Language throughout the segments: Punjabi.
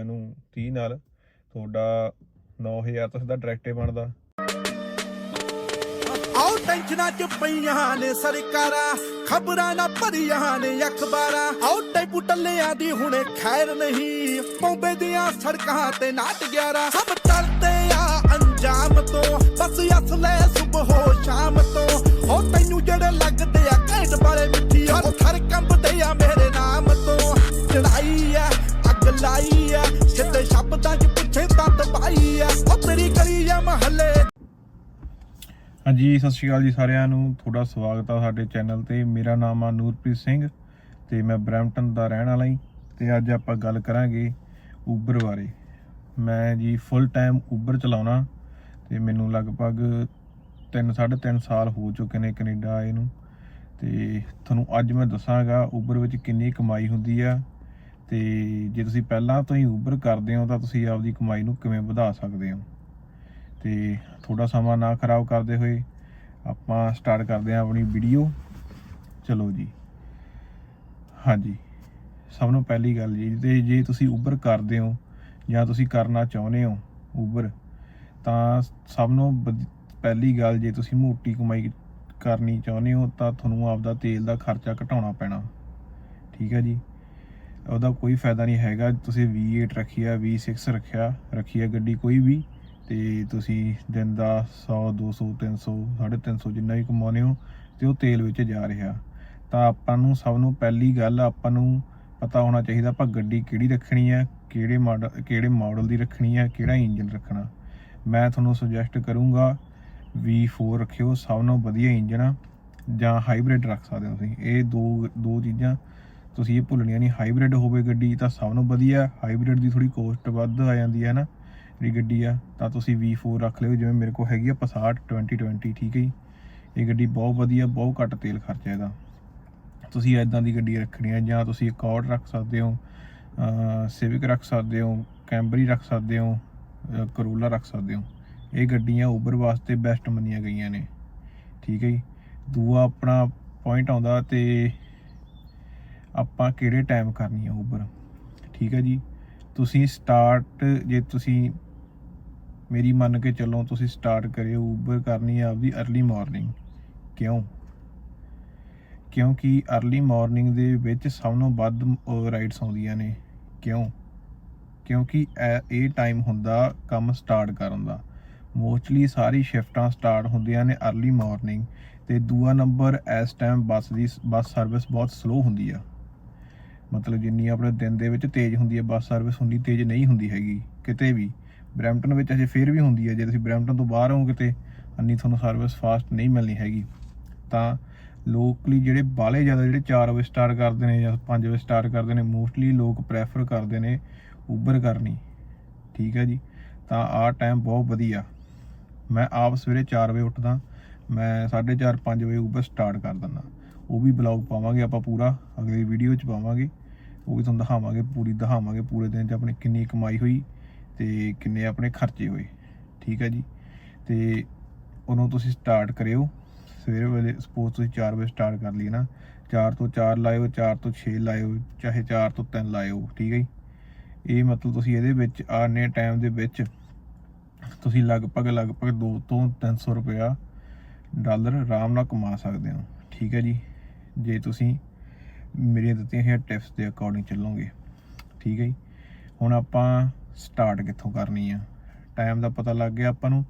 ਇਹਨੂੰ 30 ਨਾਲ, ਤੁਹਾਡਾ 9000 ਤਾਂ ਸਿੱਧਾ ਡਾਇਰੈਕਟ ਬਣਦਾ। ਆਓ ਟੈਨਸ਼ਨਾਂ ਚ ਪਈਆਂ ਨੇ ਸਰਕਾਰਾਂ, ਖਬਰਾਂ ਨਾ ਭਰੀਆਂ ਨੇ ਅਖਬਾਰਾਂ। ਆਓ ਟੈਪੂ ਟੱਲਿਆਂ ਦੀ ਹੁਣੇ ਖੈਰ ਨਹੀਂ, ਬੰਬੇ ਦੀਆਂ ਸੜਕਾਂ ਤੇ ਨਾਟ ਗਿਆਰਾ। ਸਭ ਟਲਦੇ ਆ ਅੰਜਾਮ ਤੋਂ, ਬਸ ਅਸਲੇ ਸੁਬਹ ਸ਼ਾਮ ਤੋਂ। ਹੋ ਤੈਨੂੰ ਜਿਹੜੇ ਲੱਗ ਹਾਂਜੀ, ਸਤਿ ਸ਼੍ਰੀ ਅਕਾਲ ਜੀ ਸਾਰਿਆਂ ਨੂੰ। ਤੁਹਾਡਾ ਸਵਾਗਤ ਆ ਸਾਡੇ ਚੈਨਲ ਤੇ। ਮੇਰਾ ਨਾਮ ਆ ਨੂਰਪ੍ਰੀਤ ਸਿੰਘ ਤੇ ਮੈਂ ਬਰੈਂਪਟਨ ਦਾ ਰਹਿਣ ਵਾਲਾ ਹਾਂ ਤੇ ਅੱਜ ਆਪਾਂ ਗੱਲ ਕਰਾਂਗੇ ਉਬਰ ਬਾਰੇ। ਮੈਂ ਜੀ ਫੁੱਲ ਟਾਈਮ ਉਬਰ ਚਲਾਉਣਾ ਤੇ ਮੈਨੂੰ ਲਗਭਗ 3 3.5 ਸਾਲ ਹੋ ਚੁੱਕੇ ਨੇ ਕੈਨੇਡਾ ਆਏ ਨੂੰ। ਤੇ ਤੁਹਾਨੂੰ ਅੱਜ ਮੈਂ ਦੱਸਾਂਗਾ ਉਬਰ ਵਿੱਚ ਕਿੰਨੀ ਕਮਾਈ ਹੁੰਦੀ ਆ। ਤੇ ਜੇ ਤੁਸੀਂ ਪਹਿਲਾਂ ਤੋਂ ਹੀ ਉਬਰ ਕਰਦੇ ਹੋ ਤਾਂ ਤੁਸੀਂ ਆਪਦੀ ਕਮਾਈ ਨੂੰ ਕਿਵੇਂ ਵਧਾ ਸਕਦੇ ਹੋ? ਤੇ ਥੋੜਾ ਸਮਾਂ ਨਾ ਖਰਾਬ ਕਰਦੇ ਹੋਏ ਆਪਾਂ ਸਟਾਰਟ ਕਰਦੇ ਹਾਂ ਆਪਣੀ ਵੀਡੀਓ ਚਲੋ ਜੀ। ਹਾਂਜੀ। ਸਭ ਨੂੰ ਪਹਿਲੀ ਗੱਲ ਜੀ, ਤੇ ਜੇ ਤੁਸੀਂ ਉਬਰ ਕਰਦੇ ਹੋ ਜਾਂ ਤੁਸੀਂ ਕਰਨਾ ਚਾਹੁੰਦੇ ਹੋ ਉਬਰ ਤਾਂ ਸਭ ਨੂੰ ਵਧ- ਪਹਿਲੀ ਗੱਲ ਜੇ ਤੁਸੀਂ ਮੋਟੀ ਕਮਾਈ ਕਰਨੀ ਚਾਹੁੰਦੇ ਹੋ, ਤਾਂ ਤੁਹਾਨੂੰ ਆਪਦਾ ਤੇਲ ਦਾ ਖਰਚਾ ਘਟਾਉਣਾ ਪੈਣਾ। ਠੀਕ ਹੈ ਜੀ। ਉਹਦਾ ਕੋਈ ਫਾਇਦਾ ਨਹੀਂ ਹੈਗਾ। ਤੁਸੀਂ V8 ਰੱਖਿਆ V6 ਰੱਖਿਆ ਰੱਖਿਆ ਗੱਡੀ ਕੋਈ ਵੀ। ਤੇ ਤੁਸੀਂ ਦਿਨ ਦਾ 100 200 300 350 ਜਿੰਨਾ ਵੀ ਕਮਾਉਂਦੇ ਹੋ, ਤੇ ਉਹ ਤੇਲ ਵਿੱਚ ਜਾ ਰਿਹਾ। ਤਾਂ ਆਪਾਂ ਨੂੰ ਸਭ ਨੂੰ ਪਹਿਲੀ ਗੱਲ ਆਪਾਂ ਨੂੰ ਪਤਾ ਹੋਣਾ ਚਾਹੀਦਾ ਆਪਾਂ ਗੱਡੀ ਕਿਹੜੀ ਰੱਖਣੀ ਹੈ, ਕਿਹੜੇ ਮਾਡਲ ਕਿਹੜੇ ਮਾਡਲ ਦੀ ਰੱਖਣੀ ਹੈ, ਕਿਹੜਾ ਇੰਜਨ ਰੱਖਣਾ। ਮੈਂ ਤੁਹਾਨੂੰ ਸੁਜੈਸਟ ਕਰੂੰਗਾ V4 ਰੱਖਿਓ, ਸਭ ਤੋਂ ਵਧੀਆ ਇੰਜਨ ਆ, ਜਾਂ ਹਾਈਬ੍ਰਿਡ ਰੱਖ ਸਕਦੇ ਹੋ ਤੁਸੀਂ। ਇਹ ਦੋ ਦੋ ਚੀਜ਼ਾਂ ਤੁਸੀਂ ਇਹ ਭੁੱਲਣੀਆਂ ਨਹੀਂ। ਹਾਈਬ੍ਰਿਡ ਹੋਵੇ ਗੱਡੀ ਤਾਂ ਸਭ ਤੋਂ ਵਧੀਆ ਹਾਈਬ੍ਰਿਡ ਦੀ ਥੋੜੀ ਕੋਸਟ ਵੱਧ ਆ ਜਾਂਦੀ ਹੈ ਨਾ। ਜਿਹੜੀ ਗੱਡੀ ਆ, ਤਾਂ ਤੁਸੀਂ V4 ਰੱਖ ਲਿਓ, ਜਿਵੇਂ ਮੇਰੇ ਕੋਲ ਹੈਗੀ ਆ Passat 2020 ਠੀਕ ਹੈ ਜੀ। ਇਹ ਗੱਡੀ ਬਹੁਤ ਵਧੀਆ, ਬਹੁਤ ਘੱਟ ਤੇਲ ਖਰਚਾ ਇਹਦਾ। ਤੁਸੀਂ ਐਦਾਂ ਦੀ ਗੱਡੀ ਰੱਖਣੀ ਹੈ ਜਾਂ ਤੁਸੀਂ ਅਕੋਰਡ ਰੱਖ ਸਕਦੇ ਹੋ ਸਿਵਿਕ ਰੱਖ ਸਕਦੇ ਹੋ ਕੈਂਬਰੀ ਰੱਖ ਸਕਦੇ ਹੋ ਕਰੋਲਾ ਰੱਖ ਸਕਦੇ ਹੋ। ਇਹ ਗੱਡੀਆਂ ਉਬਰ ਵਾਸਤੇ ਬੈਸਟ ਮੰਨੀਆਂ ਗਈਆਂ ਨੇ, ਠੀਕ ਹੈ ਜੀ। ਦੂਆ ਆਪਣਾ ਪੁਆਇੰਟ ਆਉਂਦਾ ਤੇ ਆਪਾਂ ਕਿਹੜੇ ਟਾਈਮ ਕਰਨੀ ਆ ਉਬਰ ਠੀਕ ਹੈ ਜੀ। ਤੁਸੀਂ ਸਟਾਰਟ ਜੇ ਤੁਸੀਂ ਮੇਰੀ ਮੰਨ ਕੇ ਚੱਲੋ ਤੁਸੀਂ ਸਟਾਰਟ ਕਰਿਓ ਉਬਰ ਕਰਨੀ ਆ ਆਪਦੀ अर्ਲੀ ਮਾਰਨਿੰਗ ਕਿਉਂ? ਕਿਉਂਕਿ अर्ਲੀ ਮਾਰਨਿੰਗ ਦੇ ਵਿੱਚ ਸਭ ਤੋਂ ਵੱਧ ਰਾਈਡਸ ਆਉਂਦੀਆਂ ਨੇ। ਕਿਉਂ? ਕਿਉਂਕਿ ਇਹ ਟਾਈਮ ਹੁੰਦਾ ਕੰਮ ਸਟਾਰਟ ਕਰਨ ਦਾ। ਮੋਸਟਲੀ ਸਾਰੀ ਸ਼ਿਫਟਾਂ ਸਟਾਰਟ ਹੁੰਦੀਆਂ ਨੇ अर्ਲੀ ਮਾਰਨਿੰਗ ਤੇ ਦੂਆ ਨੰਬਰ ਇਸ ਟਾਈਮ ਬੱਸ ਦੀ, ਬੱਸ ਸਰਵਿਸ ਬਹੁਤ ਸਲੋ ਹੁੰਦੀ ਆ। ਮਤਲਬ ਜਿੰਨੀ ਆਪਣੇ ਦਿਨ ਦੇ ਵਿੱਚ ਤੇਜ਼ ਹੁੰਦੀ ਹੈ ਬੱਸ ਸਰਵਿਸ ਹੁੰਦੀ ਤੇਜ਼ ਨਹੀਂ ਹੁੰਦੀ ਹੈਗੀ, ਕਿਤੇ ਵੀ। ਬਰੈਂਪਟਨ ਵਿੱਚ ਅਜੇ ਫੇਰ ਵੀ ਹੁੰਦੀ ਹੈ, ਜੇ ਤੁਸੀਂ ਬਰੈਂਪਟਨ ਤੋਂ ਬਾਹਰ ਹੋ ਕਿਤੇ ਅੰਨੀ ਤੁਹਾਨੂੰ ਸਰਵਿਸ ਫਾਸਟ ਨਹੀਂ ਮਿਲਣੀ ਹੈਗੀ। ਤਾਂ ਲੋਕਲੀ ਜਿਹੜੇ ਬਾਲੇ ਜ਼ਿਆਦਾ, ਜਿਹੜੇ 4 ਵਜੇ ਸਟਾਰਟ ਕਰਦੇ ਨੇ ਜਾਂ 5 ਵਜੇ ਸਟਾਰਟ ਕਰਦੇ ਨੇ ਮੋਸਟਲੀ ਲੋਕ ਪ੍ਰੈਫਰ ਕਰਦੇ ਨੇ ਉਬਰ ਕਰਨੀ। ਠੀਕ ਹੈ ਜੀ? ਤਾਂ ਆ ਟਾਈਮ ਬਹੁਤ ਵਧੀਆ। ਮੈਂ ਆਪ ਸਵੇਰੇ 4 ਵਜੇ ਉੱਠਦਾ, ਮੈਂ 4:30 5 ਵਜੇ ਉਬਰ ਸਟਾਰਟ ਕਰ ਦਿੰਦਾ। ਉਹ ਵੀ ਬਲੌਗ ਪਾਵਾਂਗੇ ਆਪਾਂ ਪੂਰਾ, ਅਗਲੀ ਵੀਡੀਓ 'ਚ ਪਾਵਾਂਗੇ। ਉਹ ਵੀ ਤੁਹਾਨੂੰ ਦਿਖਾਵਾਂਗੇ, ਪੂਰੀ ਦਿਖਾਵਾਂਗੇ, ਪੂਰੇ ਦਿਨ 'ਚ ਆਪਣੀ ਕਿੰਨੀ ਕਮਾਈ ਹੋਈ। ਤੇ ਕਿੰਨੇ ਆਪਣੇ ਖਰਚੇ ਹੋਏ, ਠੀਕ ਹੈ ਜੀ? ਤੇ ਉਹਨੂੰ ਤੁਸੀਂ ਸਟਾਰਟ ਕਰਿਓ। ਸਵੇਰੇ ਵੇਲੇ ਸਪੋਜ਼ ਤੁਸੀਂ 4 ਵਜੇ ਸਟਾਰਟ ਕਰ ਲਈ ਨਾ 4 ਤੋਂ 4 ਲਾਇਓ 4 ਤੋਂ 6 ਲਾਇਓ, ਚਾਹੇ 4 ਤੋਂ 3 ਲਾਇਓ, ਠੀਕ ਹੈ ਜੀ? ਇਹ ਮਤਲਬ ਤੁਸੀਂ ਇਹਦੇ ਵਿੱਚ ਆਨੇ ਟਾਈਮ ਦੇ ਵਿੱਚ ਤੁਸੀਂ ਲਗਭਗ ਲਗਭਗ 2 ਤੋਂ 300 ਰੁਪਇਆ ਡਾਲਰ ਆਰਾਮ ਨਾਲ ਕਮਾ ਸਕਦੇ ਹੋ, ਠੀਕ ਹੈ ਜੀ? ਜੇ ਤੁਸੀਂ ਮੇਰੀਆਂ ਦਿੱਤੀਆਂ ਹੋਈਆਂ ਟਿਪਸ ਦੇ ਅਕੋਰਡਿੰਗ ਚੱਲੋਗੇ, ਠੀਕ ਹੈ ਜੀ? ਹੁਣ ਆਪਾਂ ਸਟਾਰਟ ਕਿੱਥੋਂ ਕਰਨੀ ਆ? ਟਾਈਮ ਦਾ ਪਤਾ ਲੱਗ ਗਿਆ ਆਪਾਂ ਨੂੰ।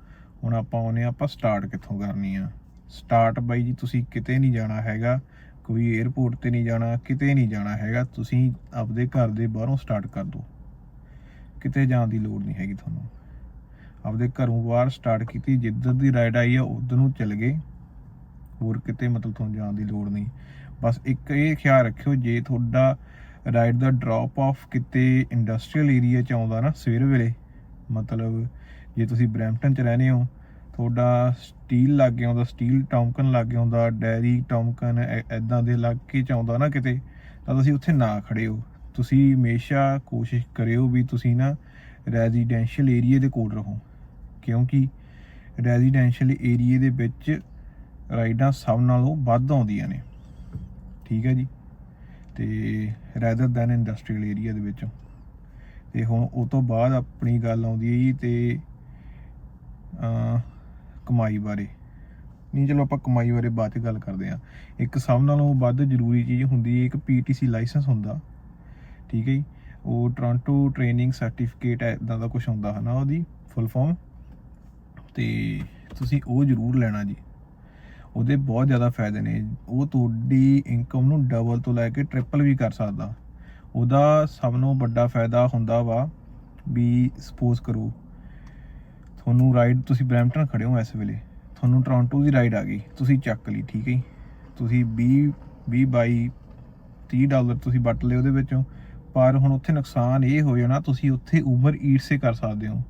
ਹੁਣ ਆਪਾਂ ਆਉਨੇ ਆ ਆਪਾਂ ਸਟਾਰਟ ਕਿੱਥੋਂ ਕਰਨੀ ਆ? ਸਟਾਰਟ ਬਾਈ ਜੀ, ਤੁਸੀਂ ਕਿਤੇ ਨਹੀਂ ਜਾਣਾ ਹੈਗਾ। ਕੋਈ 에ਅਰਪੋਰਟ ਤੇ ਨਹੀਂ ਜਾਣਾ, ਕਿਤੇ ਨਹੀਂ ਜਾਣਾ ਹੈਗਾ। ਤੁਸੀਂ ਆਪਦੇ ਘਰ ਦੇ ਬਾਹਰੋਂ ਸਟਾਰਟ ਕਰ ਦਿਓ। ਕਿਤੇ ਜਾਣ ਦੀ ਲੋੜ ਨਹੀਂ ਹੈਗੀ ਤੁਹਾਨੂੰ। ਆਪਦੇ ਘਰੋਂ ਬਾਹਰ ਸਟਾਰਟ ਕੀਤੀ, ਜਿੱਧਰ ਦੀ ਰਾਈਡ ਆਈ ਆ, ਉਧਰ ਨੂੰ ਚੱਲ ਗਏ। ਹੋਰ ਕਿਤੇ ਮਤਲਬ ਤੁਹਾਨੂੰ ਜਾਣ ਦੀ ਲੋੜ ਨਹੀਂ। ਬਸ ਇੱਕ ਇਹ ਖਿਆਲ ਰੱਖਿਓ, ਜੇ ਤੁਹਾਡਾ ਰਾਈਡ ਦਾ ਡ੍ਰੌਪ ਆਫ ਕਿਤੇ ਇੰਡਸਟਰੀਅਲ ਏਰੀਆ ਚ ਆਉਂਦਾ ਨਾ ਸਵੇਰ ਵੇਲੇ, ਮਤਲਬ ਜੇ ਤੁਸੀਂ ਬਰੈਂਪਟਨ ਚ ਰਹਿੰਦੇ ਹੋ, ਤੁਹਾਡਾ ਸਟੀਲ ਲੱਗ ਆਉਂਦਾ ਸਟੀਲ ਟੌਮਕਨ ਲੱਗ ਆਉਂਦਾ, ਡੈਰੀ ਟੌਮਕਨ ਐਦਾਂ ਦੇ ਇਲਾਕੇ ਚ ਆਉਂਦਾ ਨਾ ਕਿਤੇ, ਤਾਂ ਤੁਸੀਂ ਉੱਥੇ ਨਾ ਖੜੇ ਹੋ। ਤੁਸੀਂ ਹਮੇਸ਼ਾ ਕੋਸ਼ਿਸ਼ ਕਰਿਓ ਵੀ ਤੁਸੀਂ ਨਾ ਰੈਜ਼ੀਡੈਂਸ਼ੀਅਲ ਏਰੀਆ ਦੇ ਕੋਲ ਰਹੋ, ਕਿਉਂਕਿ ਰੈਜ਼ੀਡੈਂਸ਼ੀਅਲ ਏਰੀਆ ਦੇ ਵਿੱਚ ਰਾਈਡਾਂ ਸਭ ਨਾਲੋਂ ਵੱਧ ਆਉਂਦੀਆਂ ਨੇ। ਠੀਕ ਹੈ ਜੀ? ਤੇ ਰੈਦਰ ਦੈਨ ਇੰਡਸਟਰੀਅਲ ਏਰੀਆ ਦੇ ਵਿੱਚ। ਤੇ ਹੁਣ ਉਹ ਤੋਂ ਬਾਅਦ ਆਪਣੀ ਗੱਲ ਆਉਂਦੀ ਹੈ ਜੀ ਤੇ, ਅਹ, ਕਮਾਈ ਬਾਰੇ। ਨਹੀਂ, ਚਲੋ ਆਪਾਂ ਕਮਾਈ ਬਾਰੇ ਬਾਅਦ ਚ ਗੱਲ ਕਰਦੇ ਹਾਂ। ਇੱਕ ਸਭ ਨਾਲੋਂ ਵੱਧ ਜ਼ਰੂਰੀ ਚੀਜ਼ ਹੁੰਦੀ ਹੈ, ਇੱਕ ਪੀਟੀਸੀ ਲਾਇਸੈਂਸ ਹੁੰਦਾ। ਠੀਕ ਹੈ ਜੀ? ਉਹ ਟੋਰਾਂਟੋ ਟ੍ਰੇਨਿੰਗ ਸਰਟੀਫਿਕੇਟ ਇਦਾਂ ਦਾ ਕੁਝ ਹੁੰਦਾ ਹੈ ਨਾ ਉਹਦੀ ਫੁੱਲ ਫਾਰਮ ਤੇ ਤੁਸੀਂ ਉਹ ਜ਼ਰੂਰ ਲੈਣਾ ਜੀ। ਉਹਦੇ ਬਹੁਤ ਜ਼ਿਆਦਾ ਫਾਇਦੇ ਨੇ। ਉਹ ਤੁਹਾਡੀ ਇਨਕਮ ਨੂੰ ਡਬਲ ਤੋਂ ਲੈ ਕੇ ਟ੍ਰਿਪਲ ਵੀ ਕਰ ਸਕਦਾ। ਉਹਦਾ ਸਭ ਤੋਂ ਵੱਡਾ ਫਾਇਦਾ ਹੁੰਦਾ ਵਾ ਵੀ ਸਪੋਜ਼ ਕਰੋ, ਤੁਹਾਨੂੰ ਰਾਈਡ ਤੁਸੀਂ ਬਰੈਂਪਟਨ ਖੜੇ ਹੋ ਇਸ ਵੇਲੇ। ਤੁਹਾਨੂੰ ਟੋਰਾਂਟੋ ਦੀ ਰਾਈਡ ਆ ਗਈ, ਤੁਸੀਂ ਚੱਕ ਲਈ, ਠੀਕ ਹੈ ਜੀ। ਤੁਸੀਂ 20 20 ਬਾਈ 30 ਡਾਲਰ ਤੁਸੀਂ ਵੱਟ ਲਏ ਉਹਦੇ ਵਿੱਚੋਂ। ਪਰ ਹੁਣ ਉੱਥੇ ਨੁਕਸਾਨ ਇਹ ਹੋ ਜਾਣਾ ਤੁਸੀਂ ਉੱਥੇ ਉਬਰ ਈਟਸ ਸੇ ਕਰ ਸਕਦੇ ਹੋ।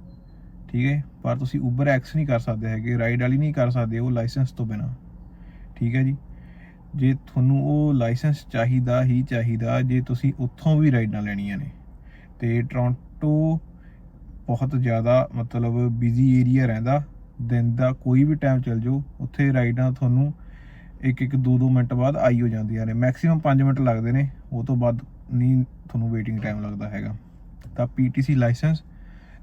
ਠੀਕ ਹੈ ਪਰ ਤੁਸੀਂ ਉਬਰ ਐਕਸ ਨਹੀਂ ਕਰ ਸਕਦੇ ਹੈਗੇ ਰਾਈਡ ਵਾਲੀ ਨਹੀਂ ਕਰ ਸਕਦੇ, ਉਹ ਲਾਇਸੈਂਸ ਤੋਂ ਬਿਨਾ। ਠੀਕ ਹੈ ਜੀ। ਜੇ ਤੁਹਾਨੂੰ ਉਹ ਲਾਇਸੈਂਸ ਚਾਹੀਦਾ ਹੀ ਚਾਹੀਦਾ, ਜੇ ਤੁਸੀਂ ਉੱਥੋਂ ਵੀ ਰਾਈਡਾਂ ਲੈਣੀਆਂ ਨੇ, ਤੇ ਟੋਰਾਂਟੋ ਬਹੁਤ ਜ਼ਿਆਦਾ ਮਤਲਬ ਬਿਜ਼ੀ ਏਰੀਆ ਰਹਿੰਦਾ, ਦਿਨ ਦਾ ਕੋਈ ਵੀ ਟਾਈਮ ਚੱਲ ਜਾਓ, ਉੱਥੇ ਰਾਈਡਾਂ ਤੁਹਾਨੂੰ ਇੱਕ ਇੱਕ, ਦੋ ਦੋ ਮਿੰਟ ਬਾਅਦ ਆਈ ਹੋ ਜਾਂਦੀਆਂ ਨੇ। ਮੈਕਸਿਮਮ 5 ਮਿੰਟ ਲੱਗਦੇ ਨੇ, ਉਹ ਤੋਂ ਬਾਅਦ ਨਹੀਂ ਤੁਹਾਨੂੰ ਵੇਟਿੰਗ ਟਾਈਮ ਲੱਗਦਾ ਹੈਗਾ। ਤਾਂ ਪੀਟੀਸੀ ਲਾਇਸੈਂਸ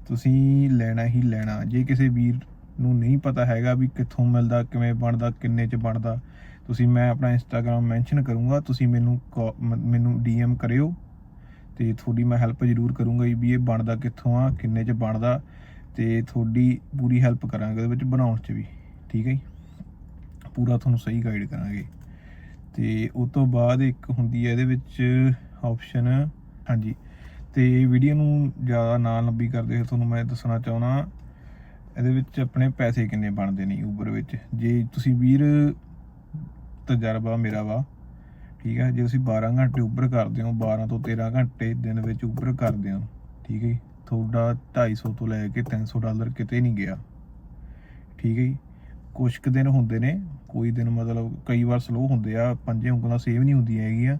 ਤੁਸੀਂ ਲੈਣਾ ਹੀ ਲੈਣਾ। ਜੇ ਕਿਸੇ ਵੀਰ ਨੂੰ ਨਹੀਂ ਪਤਾ ਹੈਗਾ ਵੀ ਕਿੱਥੋਂ ਮਿਲਦਾ, ਕਿਵੇਂ ਬਣਦਾ, ਕਿੰਨੇ ਚ ਬਣਦਾ। ਤੁਸੀਂ ਮੈਂ ਆਪਣਾ ਇੰਸਟਾਗ੍ਰam ਮੈਂਸ਼ਨ ਕਰੂੰਗਾ, ਤੁਸੀਂ ਮੈਨੂੰ ਕਾ- ਮ- ਮੈਨੂੰ ਡੀਐਮ ਕਰਿਓ ਤੇ ਤੁਹਾਡੀ ਮੈਂ ਹੈਲਪ ਜ਼ਰੂਰ ਕਰੂੰਗਾ ਜੀ ਵੀ ਇਹ ਬਣਦਾ ਕਿੱਥੋਂ ਆ, ਕਿੰਨੇ ਚ ਬਣਦਾ ਤੇ ਤੁਹਾਡੀ ਪੂਰੀ ਹੈਲਪ ਕਰਾਂਗੇ ਉਹਦੇ ਵਿੱਚ ਬਣਾਉਣ ਚ ਵੀ, ਠੀਕ ਹੈ ਜੀ? ਪੂਰਾ ਤੁਹਾਨੂੰ ਸਹੀ ਗਾਈਡ ਕਰਾਂਗੇ। ਤੇ ਉਸ ਤੋਂ ਬਾਅਦ ਇੱਕ ਹੁੰਦੀ ਹੈ ਇਹਦੇ ਵਿੱਚ ਆਪਸ਼ਨ ਹਾਂਜੀ, ਤੇ ਵੀਡੀਓ ਨੂੰ ਜ਼ਿਆਦਾ ਨਾ ਲੰਬੀ ਕਰਦੇ ਹੋਏ ਤੁਹਾਨੂੰ ਮੈਂ ਦੱਸਣਾ ਚਾਹੁੰਦਾ ਇਹਦੇ ਵਿੱਚ ਆਪਣੇ ਪੈਸੇ ਕਿੰਨੇ ਬਣਦੇ ਨੇ ਉਬਰ ਵਿੱਚ? ਜੇ ਤੁਸੀਂ ਵੀਰ ਤਜਰਬਾ ਮੇਰਾ ਵਾ ਠੀਕ ਹੈ ਜੇ ਤੁਸੀਂ 12 ਘੰਟੇ ਉਬਰ ਕਰਦੇ ਹੋ 12 ਤੋਂ 13 ਘੰਟੇ ਦਿਨ ਵਿੱਚ ਉਬਰ ਕਰਦੇ ਹੋ ਠੀਕ ਹੈ ਜੀ, ਤੁਹਾਡਾ 250 ਤੋਂ ਲੈ ਕੇ 300 ਡਾਲਰ ਕਿਤੇ ਨਹੀਂ ਗਿਆ ਠੀਕ ਹੈ ਜੀ? ਕੁਝ ਕੁ ਦਿਨ ਹੁੰਦੇ ਨੇ ਕੋਈ ਦਿਨ ਮਤਲਬ ਕਈ ਵਾਰ ਸਲੋ ਹੁੰਦੇ ਆ ਪੰਜੇ ਉਂਗਲਾਂ ਸੇਵ ਨਹੀਂ ਹੁੰਦੀਆਂ ਹੈਗੀਆਂ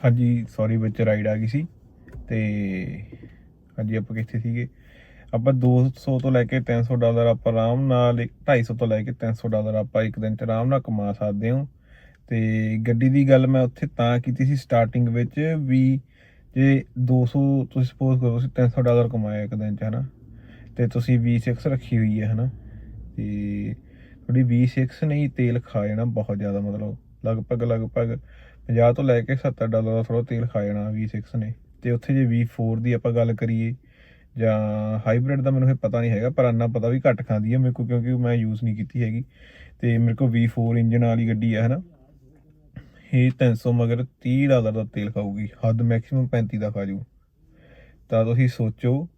ਹਾਂਜੀ ਸੌਰੀ ਵਿੱਚ ਰਾਈਡ ਆ ਗਈ ਸੀ ਤੇ ਹਾਂਜੀ ਆਪਾਂ ਕਿੱਥੇ ਸੀਗੇ? ਆਪਾਂ 200 ਤੋਂ ਲੈ ਕੇ 300 ਡਾਲਰ ਆਪਾਂ ਆਰਾਮ ਨਾਲ 250 ਤੋਂ ਲੈ ਕੇ 300 ਡਾਲਰ ਆਪਾਂ ਇੱਕ ਦਿਨ ਚ ਆਰਾਮ ਨਾਲ ਕਮਾ ਸਕਦੇ ਹਾਂ। ਤੇ ਗੱਡੀ ਦੀ ਗੱਲ ਮੈਂ ਉੱਥੇ ਤਾਂ ਕੀਤੀ ਸੀ ਸਟਾਰਟਿੰਗ ਵਿੱਚ ਵੀ ਜੇ 200 ਤੁਸੀਂ ਸਪੋਜ਼ ਕਰੋ ਤੁਸੀਂ 300 ਡਾਲਰ ਕਮਾਇਆ ਇੱਕ ਦਿਨ ਚ, ਹਨਾ? ਤੇ ਤੁਸੀਂ V6 ਰੱਖੀ ਹੋਈ ਹੈ, ਹਨਾ? ਤੇ ਤੁਹਾਡੀ V6 ਨਹੀਂ ਤੇਲ ਖਾ ਜਾਣਾ ਬਹੁਤ ਜ਼ਿਆਦਾ, ਮਤਲਬ ਲਗਭਗ ਲਗਭਗ 50 ਤੋਂ ਲੈ ਕੇ 70 ਡਾਲਰ ਦਾ ਥੋੜਾ ਤੇਲ ਖਾ ਜਾਣਾ V6 ਨੇ। ਤੇ ਉੱਥੇ ਜੇ V4 ਦੀ ਆਪਾਂ ਗੱਲ ਕਰੀਏ ਜਾਂ ਹਾਈਬ੍ਰਿਡ ਦਾ ਮੈਨੂੰ ਇਹ ਪਤਾ ਨਹੀਂ ਹੈਗਾ, ਪਰ ਅੰਨਾ ਪਤਾ ਵੀ ਘੱਟ ਖਾਂਦੀ ਹੈ ਮੇਰੇ ਕੋਲ ਕਿਉਂਕਿ ਮੈਂ ਯੂਜ਼ ਨਹੀਂ ਕੀਤੀ ਹੈਗੀ। ਤੇ ਮੇਰੇ ਕੋਲ V4 ਇੰਜਨ ਵਾਲੀ ਗੱਡੀ ਹੈ ਹਨਾ। ਇਹ 300 ਮਗਰ 30 ਡਾਲਰ ਦਾ ਤੇਲ ਖਾਊਗੀ, ਹੱਦ ਮੈਕਸਿਮਮ 35 ਦਾ ਖਾ ਜੂ ਤਾਂ ਤੁਸੀਂ ਸੋਚੋ,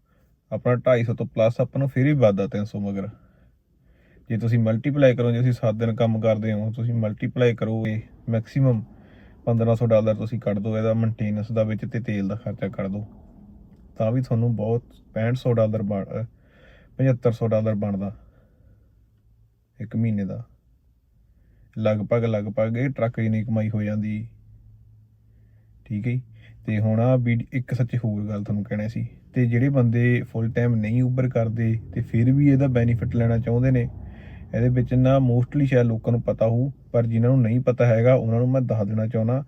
ਆਪਣਾ 250 ਤੋਂ ਪਲੱਸ ਆਪਾਂ ਨੂੰ ਫਿਰ ਵੀ ਵੱਧਦਾ 300 ਮਗਰ। ਜੇ ਤੁਸੀਂ ਮਲਟੀਪਲਾਈ ਕਰੋ, ਜੇ ਤੁਸੀਂ 7 ਦਿਨ ਕੰਮ ਕਰਦੇ ਹੋ, ਤੁਸੀਂ ਮਲਟੀਪਲਾਈ ਕਰੋਗੇ ਮੈਕਸਿਮਮ 1500 ਡਾਲਰ ਤੁਸੀਂ ਕੱਢ ਦੋ, ਇਹਦਾ ਮੇਨਟੇਨੈਂਸ ਦਾ ਵਿੱਚ ਤੇ ਤੇਲ ਦਾ ਖਰਚਾ ਕੱਢ ਦੋ। ਤਾਂ ਵੀ ਤੁਹਾਨੂੰ ਬਹੁਤ 6500 ਡਾਲਰ ਬਣ, ਅਹ 7500 ਡਾਲਰ ਬਣਦਾ ਇੱਕ ਮਹੀਨੇ ਦਾ। ਲਗਭਗ ਲਗਭਗ ਇਹ ਟਰੱਕ ਜਿੰਨੀ ਕਮਾਈ ਹੋ ਜਾਂਦੀ। ਠੀਕ ਹੈ ਜੀ। ਤੇ ਹੁਣ ਆ ਇੱਕ ਸੱਚੀ ਹੋਰ ਗੱਲ ਤੁਹਾਨੂੰ ਕਹਿਣਾ ਸੀ, ਤੇ ਜਿਹੜੇ ਬੰਦੇ ਫੁੱਲ ਟਾਈਮ ਨਹੀਂ ਉਬਰ ਕਰਦੇ ਤੇ ਫਿਰ ਵੀ ਇਹਦਾ ਬੈਨੀਫਿਟ ਲੈਣਾ ਚਾਹੁੰਦੇ ਨੇ, ਇਹਦੇ ਵਿੱਚ ਨਾ ਮੋਸਟਲੀ ਸ਼ਾਇਦ ਲੋਕਾਂ ਨੂੰ ਪਤਾ ਹੋਊ, ਪਰ ਜਿਨ੍ਹਾਂ ਨੂੰ ਨਹੀਂ ਪਤਾ ਹੈਗਾ, ਉਹਨਾਂ ਨੂੰ ਮੈਂ ਦੱਸ ਦੇਣਾ ਚਾਹੁੰਦਾ,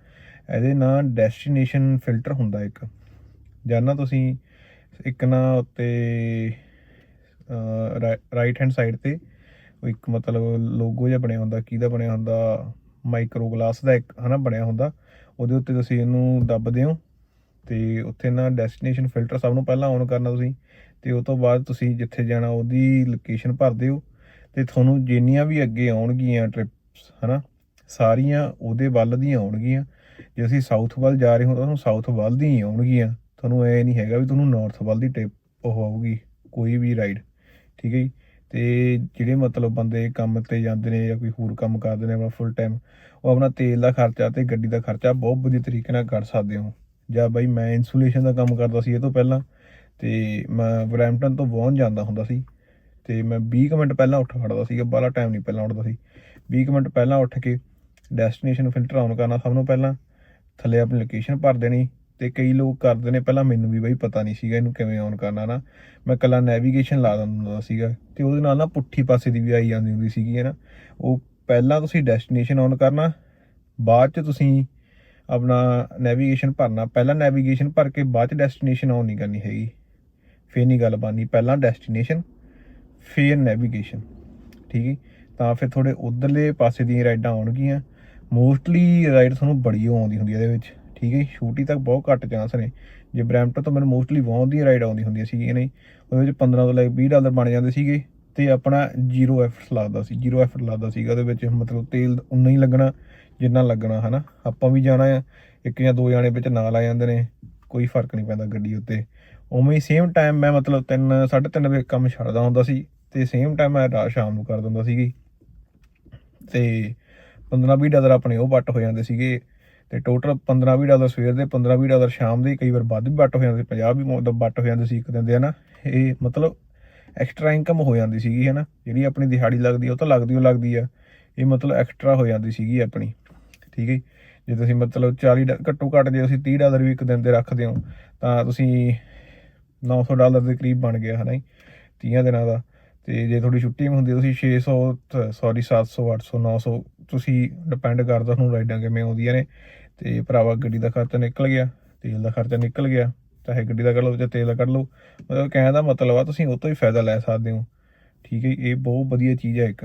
ਇਹਦੇ ਨਾਲ ਡੈਸਟੀਨੇਸ਼ਨ ਫਿਲਟਰ ਹੁੰਦਾ ਇੱਕ। ਜਾਂ ਨਾ ਤੁਸੀਂ ਇੱਕ ਨਾ ਉੱਤੇ ਰਾਈਟ ਹੈਂਡ ਸਾਈਡ ਤੇ ਇੱਕ ਮਤਲਬ ਲੋਗੋ ਜਿਹਾ ਬਣਿਆ ਹੁੰਦਾ, ਕਿਹਦਾ ਬਣਿਆ ਹੁੰਦਾ ਮਾਈਕਰੋ ਗਲਾਸ ਦਾ ਇੱਕ, ਹਨਾ, ਬਣਿਆ ਹੁੰਦਾ, ਉਹਦੇ ਉੱਤੇ ਤੁਸੀਂ ਇਹਨੂੰ ਦੱਬਦੇ ਹੋ ਤੇ ਉੱਥੇ ਨਾ ਡੈਸਟੀਨੇਸ਼ਨ ਫਿਲਟਰ ਸਭ ਨੂੰ ਪਹਿਲਾਂ ਔਨ ਕਰਨਾ ਤੁਸੀਂ ਤੇ ਉਸ ਤੋਂ ਬਾਅਦ ਤੁਸੀਂ ਜਿੱਥੇ ਜਾਣਾ ਉਹਦੀ ਲੋਕੇਸ਼ਨ ਭਰਦੇ ਹੋ ਤੇ ਤੁਹਾਨੂੰ ਜਿੰਨੀਆਂ ਵੀ ਅੱਗੇ ਆਉਣਗੀਆਂ ਟ੍ਰਿਪਸ ਹਨਾ, ਸਾਰੀਆਂ ਉਹਦੇ ਵੱਲ ਦੀਆਂ ਆਉਣਗੀਆਂ, ਜੇ ਅਸੀਂ ਸਾਊਥ ਵੱਲ ਜਾ ਰਹੇ ਹਾਂ ਤਾਂ ਤੁਹਾਨੂੰ ਸਾਊਥ ਵੱਲ ਦੀਆਂ ਹੀ ਆਉਣਗੀਆਂ। ਤੁਹਾਨੂੰ ਐ ਨਹੀਂ ਹੈਗਾ ਵੀ ਤੁਹਾਨੂੰ ਨਾਰਥ ਵੱਲ ਦੀ ਟਿਪ ਉਹ ਆਊਗੀ, ਕੋਈ ਵੀ ਰਾਈਡ ਠੀਕ ਹੈ ਜੀ? ਤੇ ਜਿਹੜੇ ਮਤਲਬ ਬੰਦੇ ਕੰਮ ਤੇ ਜਾਂਦੇ ਨੇ ਜਾਂ ਕੋਈ ਹੋਰ ਕੰਮ ਕਰਦੇ ਨੇ ਆਪਣਾ ਫੁੱਲ ਟਾਈਮ ਉਹ ਆਪਣਾ ਤੇਲ ਦਾ ਖਰਚਾ ਤੇ ਗੱਡੀ ਦਾ ਖਰਚਾ ਬਹੁਤ ਵਧੀਆ ਤਰੀਕੇ ਨਾਲ ਕਰ ਸਕਦੇ ਹੋ। ਜਾਂ ਬਾਈ ਮੈਂ ਇਨਸੂਲੇਸ਼ਨ ਦਾ ਕੰਮ ਕਰਦਾ ਸੀ ਇਹ ਤੋਂ ਪਹਿਲਾਂ, ਤੇ ਮੈਂ ਬਰੈਂਪਟਨ ਤੋਂ ਵੌਨ ਜਾਂਦਾ ਹੁੰਦਾ ਸੀ, ਤੇ ਮੈਂ 20 ਕੁ ਮਿੰਟ ਪਹਿਲਾਂ ਉੱਠ ਖੜਦਾ ਸੀਗਾ, ਬਾਹਲਾ ਟਾਈਮ ਨਹੀਂ ਪਹਿਲਾਂ ਉੱਠਦਾ ਸੀ। 20 ਕੁ ਮਿੰਟ ਪਹਿਲਾਂ ਉੱਠ ਕੇ ਡੈਸਟੀਨੇਸ਼ਨ ਫਿਲਟਰ ਆਨ ਕਰਨਾ ਸਭ ਨੂੰ ਪਹਿਲਾਂ, ਥੱਲੇ ਆਪਣੀ ਲੋਕੇਸ਼ਨ ਭਰ ਦੇਣੀ ਤੇ ਕਈ ਲੋਕ ਕਰਦੇ ਨੇ, ਪਹਿਲਾਂ ਮੈਨੂੰ ਵੀ ਬਈ ਪਤਾ ਨਹੀਂ ਸੀਗਾ ਇਹਨੂੰ ਕਿਵੇਂ ਆਨ ਕਰਨਾ ਨਾ ਮੈਂ ਕੱਲਾ ਨੈਵੀਗੇਸ਼ਨ ਲਾ ਦਿੰਦਾ ਸੀਗਾ ਤੇ ਉਹਦੇ ਨਾਲ ਨਾ ਪੁੱਠੀ ਪਾਸੇ ਦੀ ਵੀ ਆਈ ਜਾਂਦੀ ਹੁੰਦੀ ਸੀਗੀ ਹੈ ਨਾ ਉਹ ਪਹਿਲਾਂ ਤੁਸੀਂ ਡੈਸਟੀਨੇਸ਼ਨ ਆਨ ਕਰਨਾ, ਬਾਅਦ ਚ ਤੁਸੀਂ ਆਪਣਾ ਨੈਵੀਗੇਸ਼ਨ ਭਰਨਾ। ਪਹਿਲਾਂ ਨੈਵੀਗੇਸ਼ਨ ਭਰ ਕੇ ਬਾਅਦ ਚ ਡੈਸਟੀਨੇਸ਼ਨ ਆਨ ਨਹੀਂ ਕਰਨੀ ਹੈਗੀ। ਫੇਰ ਨਹੀਂ ਗੱਲ ਬਣਨੀ। ਪਹਿਲਾਂ ਡੈਸਟੀਨੇਸ਼ਨ ਫੇਰ ਨੈਵੀਗੇਸ਼ਨ ਠੀਕ ਹੈ ਤਾਂ ਫਿਰ ਥੋੜੇ ਉਧਰਲੇ ਪਾਸੇ ਦੀਆਂ ਰਾਈਡਾਂ ਆਉਣਗੀਆਂ। ਮੋਸਟਲੀ ਰਾਈਡ ਤੁਹਾਨੂੰ ਬੜੀ ਓ ਆਉਂਦੀ ਹੁੰਦੀ ਹੈ ਇਹਦੇ ਵਿੱਚ। ਠੀਕ ਹੈ ਛੋਟੀ ਤੱਕ ਬਹੁਤ ਘੱਟ ਚਾਂਸ ਨੇ। ਜੇ ਬ੍ਰੈਂਪਟਨ ਤੋਂ ਮੈਨੂੰ ਮੋਸਟਲੀ ਬਹੁਤ ਦੀ ਰਾਈਡ ਆਉਂਦੀ ਹੁੰਦੀਆਂ ਸੀਗੀਆਂ ਨਹੀਂ, ਉਹਦੇ ਵਿੱਚ 15 ਤੋਂ ਲੈ ਕੇ 20 ਡਾਲਰ ਬਣ ਜਾਂਦੇ ਸੀਗੇ ਤੇ ਆਪਣਾ ਜ਼ੀਰੋ ਐਫਰਟਸ ਲੱਗਦਾ ਸੀ ਜ਼ੀਰੋ ਐਫਰਟ ਲੱਗਦਾ ਸੀਗਾ ਉਹਦੇ ਵਿੱਚ। ਮਤਲਬ ਤੇਲ ਉਨਾ ਹੀ ਲੱਗਣਾ, ਜਿੰਨਾ ਲੱਗਣਾ, ਹਨਾ। ਆਪਾਂ ਵੀ ਜਾਣਾ ਆ, ਇੱਕ ਜਾਂ ਦੋ ਜਾਣੇ ਵਿੱਚ ਨਾਲ ਆ ਜਾਂਦੇ ਨੇ, ਕੋਈ ਫ਼ਰਕ ਨਹੀਂ ਪੈਂਦਾ ਗੱਡੀ ਉੱਤੇ। ਉਵੇਂ ਹੀ ਸੇਮ ਟਾਈਮ ਮੈਂ ਮਤਲਬ 3 3:30 ਵਜੇ ਕੰਮ ਛੱਡਦਾ ਹੁੰਦਾ ਸੀ ਤੇ ਸੇਮ ਟਾਈਮ ਮੈਂ ਰਾਤ ਸ਼ਾਮ ਨੂੰ ਕਰ ਦਿੰਦਾ ਸੀਗੀ। ਤੇ 15-20 ਡਾਲਰ ਆਪਣੇ ਉਹ ਵੱਟ ਹੋ ਜਾਂਦੇ ਸੀਗੇ। ਤੇ ਟੋਟਲ 15-20 ਡਾਲਰ ਸਵੇਰ ਦੇ 15-20 ਡਾਲਰ ਸ਼ਾਮ ਦੇ, ਕਈ ਵਾਰ ਵੱਧ ਵੀ ਵੱਟ ਹੋ ਜਾਂਦੇ 50 ਵੀ ਮਤਲਬ ਵੱਟ ਹੋ ਜਾਂਦੇ ਸੀ ਇੱਕ ਦਿਨ ਦੇ, ਹਨਾ? ਇਹ ਮਤਲਬ ਐਕਸਟਰਾ ਇਨਕਮ ਹੋ ਜਾਂਦੀ ਸੀਗੀ, ਹਨਾ? ਜਿਹੜੀ ਆਪਣੀ ਦਿਹਾੜੀ ਲੱਗਦੀ ਉਹ ਤਾਂ ਲੱਗਦੀ ਉਹ ਲੱਗਦੀ ਆ। ਇਹ ਮਤਲਬ ਐਕਸਟਰਾ ਹੋ ਜਾਂਦੀ ਸੀਗੀ ਆਪਣੀ, ਠੀਕ ਹੈ ਜੀ। ਜੇ ਤੁਸੀਂ ਮਤਲਬ 40 ਡਾ- ਘੱਟੋ ਘੱਟ ਜੇ ਤੁਸੀਂ 30 ਡਾਲਰ ਵੀ ਇੱਕ ਦਿਨ ਦੇ ਰੱਖਦੇ ਹੋ ਤਾਂ ਤੁਸੀਂ 900 ਡਾਲਰ ਦੇ ਕਰੀਬ ਬਣ ਗਿਆ, ਹਨਾ ਜੀ? 30 ਦਿਨਾਂ ਦਾ। ਤੇ ਜੇ ਤੁਹਾਡੀ ਛੁੱਟੀ ਵੀ ਹੁੰਦੀ ਹੈ, ਤੁਸੀਂ 600 ਸੌਰੀ 700 800 900 ਤੁਸੀਂ ਡਿਪੈਂਡ ਕਰਦਾ ਤੁਹਾਨੂੰ ਰਾਈਡਾਂ ਕਿਵੇਂ ਆਉਂਦੀਆਂ ਨੇ। ਤੇ ਭਰਾਵਾ ਗੱਡੀ ਦਾ ਖਰਚਾ ਨਿਕਲ ਗਿਆ ਤੇਲ ਦਾ ਖਰਚਾ ਨਿਕਲ ਗਿਆ ਚਾਹੇ ਗੱਡੀ ਦਾ ਕਰ ਲਓ ਚਾਹੇ ਤੇਲ ਦਾ ਕੱਢ ਲਓ। ਮਤਲਬ ਕਹਿਣ ਦਾ ਮਤਲਬ ਆ ਤੁਸੀਂ ਉਹ ਤੋਂ ਹੀ ਫਾਇਦਾ ਲੈ ਸਕਦੇ ਹੋ। ਠੀਕ ਹੈ ਜੀ, ਇਹ ਬਹੁਤ ਵਧੀਆ ਚੀਜ਼ ਹੈ ਇੱਕ।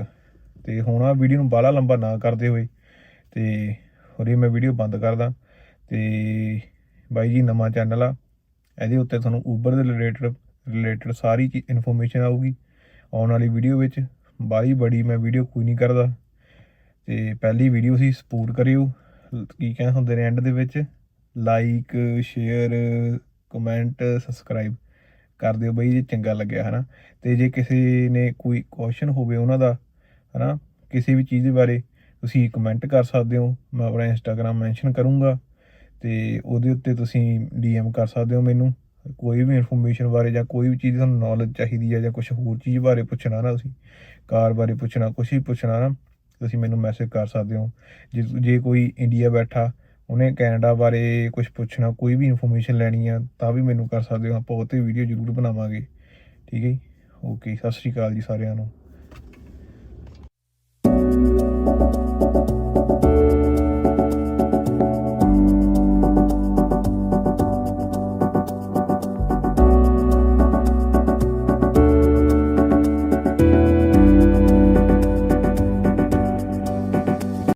ਤੇ ਹੁਣ ਆ ਵੀਡੀਓ ਨੂੰ ਬਾਹਲਾ ਲੰਬਾ ਨਾ ਕਰਦੇ ਹੋਏ ਤੇ ਹੋਰ ਮੈਂ ਵੀਡੀਓ ਬੰਦ ਕਰਦਾ। ਤੇ ਬਾਈ ਜੀ ਨਵਾਂ ਚੈਨਲ ਆ ਇਹਦੇ ਉੱਤੇ ਤੁਹਾਨੂੰ ਉਬਰ ਦੇ ਰਿਲੇਟਡ ਰਿਲੇਟਡ ਸਾਰੀ ਚੀਜ਼ ਇਨਫੋਰਮੇਸ਼ਨ ਆਊਗੀ। ਆਉਣ ਵਾਲੀ ਵੀਡੀਓ ਵਿੱਚ। ਬਾਹਲੀ ਬੜੀ ਮੈਂ ਵੀਡੀਓ ਕੋਈ ਨਹੀਂ ਕਰਦਾ। ਤੇ ਪਹਿਲੀ ਵੀਡੀਓ ਸੀ ਸਪੋਰਟ ਕਰਿਓ। ਕੀ ਕਹਿੰਦੇ ਹੁੰਦੇ ਨੇ ਐਂਡ ਦੇ ਵਿੱਚ? ਲਾਈਕ ਸ਼ੇਅਰ ਕਮੈਂਟ ਸਬਸਕ੍ਰਾਈਬ ਕਰ ਦਿਓ ਬਈ, ਜੇ ਚੰਗਾ ਲੱਗਿਆ, ਹਨਾ? ਤੇ ਜੇ ਕਿਸੇ ਨੇ ਕੋਈ ਕੁਐਸਚਨ ਹੋਵੇ ਉਹਨਾਂ ਦਾ, ਹਨਾ? ਕਿਸੇ ਵੀ ਚੀਜ਼ ਦੇ ਬਾਰੇ ਤੁਸੀਂ ਕਮੈਂਟ ਕਰ ਸਕਦੇ ਹੋ। ਮੈਂ ਆਪਣਾ ਇੰਸਟਾਗ੍ਰam ਮੈਂਸ਼ਨ ਕਰੂੰਗਾ ਤੇ ਉਹਦੇ ਉੱਤੇ ਤੁਸੀਂ ਡੀਐਮ ਕਰ ਸਕਦੇ ਹੋ ਮੈਨੂੰ। ਕੋਈ ਵੀ ਇਨਫੋਰਮੇਸ਼ਨ ਬਾਰੇ ਜਾਂ ਕੋਈ ਵੀ ਚੀਜ਼ ਤੁਹਾਨੂੰ ਨੌਲੇਜ ਚਾਹੀਦੀ ਹੈ ਜਾਂ ਕੁਝ ਹੋਰ ਚੀਜ਼ ਬਾਰੇ ਪੁੱਛਣਾ ਨਾ ਤੁਸੀਂ, ਕਾਰ ਬਾਰੇ ਪੁੱਛਣਾ ਕੁਝ ਵੀ ਪੁੱਛਣਾ ਨਾ, ਤੁਸੀਂ ਮੈਨੂੰ ਮੈਸੇਜ ਕਰ ਸਕਦੇ ਹੋ। ਜੇ ਜੇ ਕੋਈ ਇੰਡੀਆ ਬੈਠਾ, ਉਹਨੇ ਕੈਨੇਡਾ ਬਾਰੇ ਕੁਝ ਪੁੱਛਣਾ, ਕੋਈ ਵੀ ਇਨਫੋਰਮੇਸ਼ਨ ਲੈਣੀ ਆ, ਤਾਂ ਵੀ ਮੈਨੂੰ ਕਰ ਸਕਦੇ ਹੋ। ਆਪਾਂ ਉਹ ਤੇ ਵੀਡੀਓ ਜ਼ਰੂਰ ਬਣਾਵਾਂਗੇ। ਠੀਕ ਹੈ ਜੀ? ਓਕੇ ਸਤਿ ਸ਼੍ਰੀ ਅਕਾਲ ਜੀ ਸਾਰਿਆਂ ਨੂੰ।